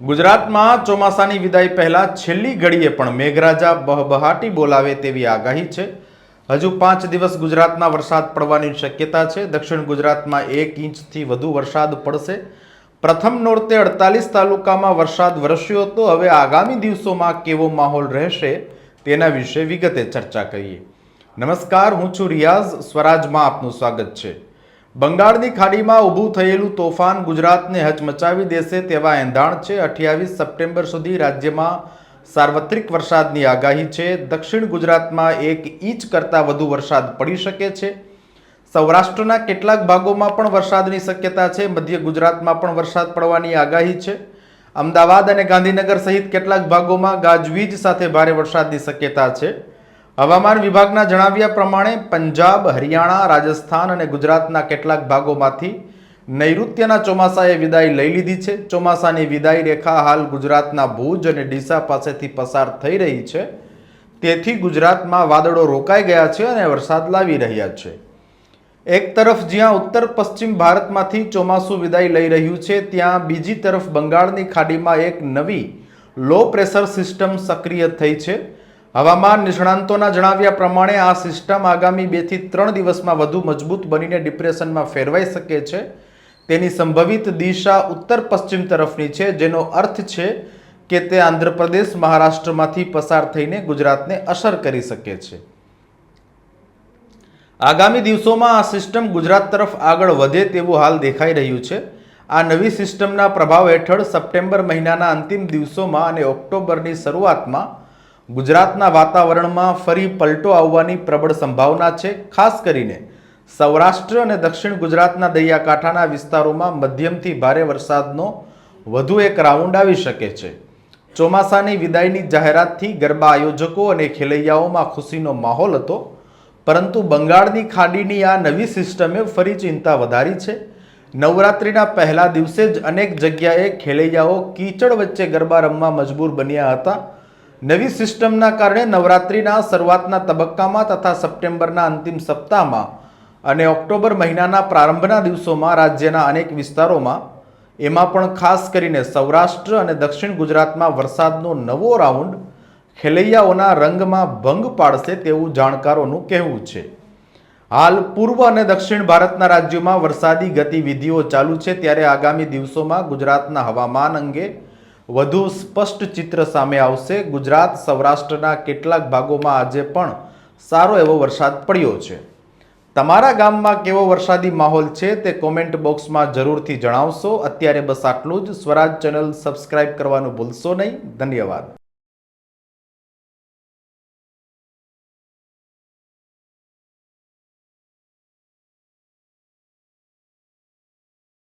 ગુજરાતમાં ચોમાસાની વિદાય પહેલા છેલ્લી ઘડીએ પણ મેઘરાજા બહબહાટી બોલાવે તેવી આગાહી છે. હજુ પાંચ દિવસ ગુજરાતના વરસાદ પડવાની શક્યતા છે. દક્ષિણ ગુજરાતમાં એક ઇંચથી વધુ વરસાદ પડશે. પ્રથમ નોરતે અડતાલીસ તાલુકામાં વરસાદ વરસ્યો હતો. હવે આગામી દિવસોમાં કેવો માહોલ રહેશે તેના વિશે વિગતે ચર્ચા કરીએ. નમસ્કાર, હું છું રિયાઝ. સ્વરાજમાં આપનું સ્વાગત છે. બંગાળની ખાડીમાં ઊભું થયેલું તોફાન ગુજરાતને હચમચાવી દેશે તેવા એંધાણ છે. અઠ્યાવીસ સપ્ટેમ્બર સુધી રાજ્યમાં સાર્વત્રિક વરસાદની આગાહી છે. દક્ષિણ ગુજરાતમાં એક ઇંચ કરતાં વધુ વરસાદ પડી શકે છે. સૌરાષ્ટ્રના કેટલાક ભાગોમાં પણ વરસાદની શક્યતા છે. મધ્ય ગુજરાતમાં પણ વરસાદ પડવાની આગાહી છે. અમદાવાદ અને ગાંધીનગર સહિત કેટલાક ભાગોમાં ગાજવીજ સાથે ભારે વરસાદની શક્યતા છે. હવામાન વિભાગના જણાવ્યા પ્રમાણે પંજાબ, હરિયાણા, રાજસ્થાન અને ગુજરાતના કેટલાક ભાગોમાંથી નૈઋત્યના ચોમાસાએ વિદાય લઈ લીધી છે. ચોમાસાની વિદાય રેખા હાલ ગુજરાતના ભુજ અને ડીસા પાસેથી પસાર થઈ રહી છે. તેથી ગુજરાતમાં વાદળો રોકાઈ ગયા છે અને વરસાદ લાવી રહ્યા છે. એક તરફ જ્યાં ઉત્તર પશ્ચિમ ભારતમાંથી ચોમાસું વિદાય લઈ રહ્યું છે, ત્યાં બીજી તરફ બંગાળની ખાડીમાં એક નવી લો પ્રેશર સિસ્ટમ સક્રિય થઈ છે. હવામાન નિષ્ણાંતોના જણાવ્યા પ્રમાણે આ સિસ્ટમ આગામી બેથી ત્રણ દિવસમાં વધુ મજબૂત બનીને ડિપ્રેશનમાં ફેરવાઈ શકે છે. તેની સંભવિત દિશા ઉત્તર પશ્ચિમ તરફની છે, જેનો અર્થ છે કે તે આંધ્રપ્રદેશ, મહારાષ્ટ્રમાંથી પસાર થઈને ગુજરાતને અસર કરી શકે છે. આગામી દિવસોમાં આ સિસ્ટમ ગુજરાત તરફ આગળ વધે તેવું હાલ દેખાઈ રહ્યું છે. આ નવી સિસ્ટમના પ્રભાવ હેઠળ સપ્ટેમ્બર મહિનાના અંતિમ દિવસોમાં અને ઓક્ટોબરની શરૂઆતમાં ગુજરાતના વાતાવરણમાં ફરી પલટો આવવાની પ્રબળ સંભાવના છે, ખાસ કરીને સૌરાષ્ટ્ર અને દક્ષિણ ગુજરાતના દરિયાકાંઠાના વિસ્તારોમાં મધ્યમથી ભારે વરસાદનો વધુ એક રાઉન્ડ આવી શકે છે. ચોમાસાની વિદાયની જાહેરાતથી ગરબા આયોજકો અને ખેલૈયાઓમાં ખુશીનો માહોલ હતો, પરંતુ બંગાળની ખાડીની આ નવી સિસ્ટમે ફરી ચિંતા વધારી છે. નવરાત્રિના પહેલા દિવસે જ અનેક જગ્યાએ ખેલૈયાઓ કીચડ વચ્ચે ગરબા રમવા મજબૂર બન્યા હતા. નવી સિસ્ટમના કારણે નવરાત્રિના શરૂઆતના તબક્કામાં તથા સપ્ટેમ્બરના અંતિમ સપ્તાહમાં અને ઓક્ટોબર મહિનાના પ્રારંભના દિવસોમાં રાજ્યના અનેક વિસ્તારોમાં, એમાં પણ ખાસ કરીને સૌરાષ્ટ્ર અને દક્ષિણ ગુજરાતમાં વરસાદનો નવો રાઉન્ડ ખેલૈયાઓના રંગમાં ભંગ પાડશે તેવું જાણકારોનું કહેવું છે. હાલ પૂર્વ અને દક્ષિણ ભારતના રાજ્યોમાં વરસાદી ગતિવિધિઓ ચાલુ છે ત્યારે આગામી દિવસોમાં ગુજરાતના હવામાન અંગે વધુ સ્પષ્ટ ચિત્ર સામે આવશે. ગુજરાત, સૌરાષ્ટ્રના કેટલાક ભાગોમાં આજે પણ સારો એવો વરસાદ પડ્યો છે. તમારા ગામમાં કેવો વરસાદી માહોલ છે તે કોમેન્ટ બોક્સમાં જરૂરથી જણાવશો. અત્યારે બસ આટલું જ. સ્વરાજ ચેનલ સબસ્ક્રાઇબ કરવાનું ભૂલશો નહીં. ધન્યવાદ.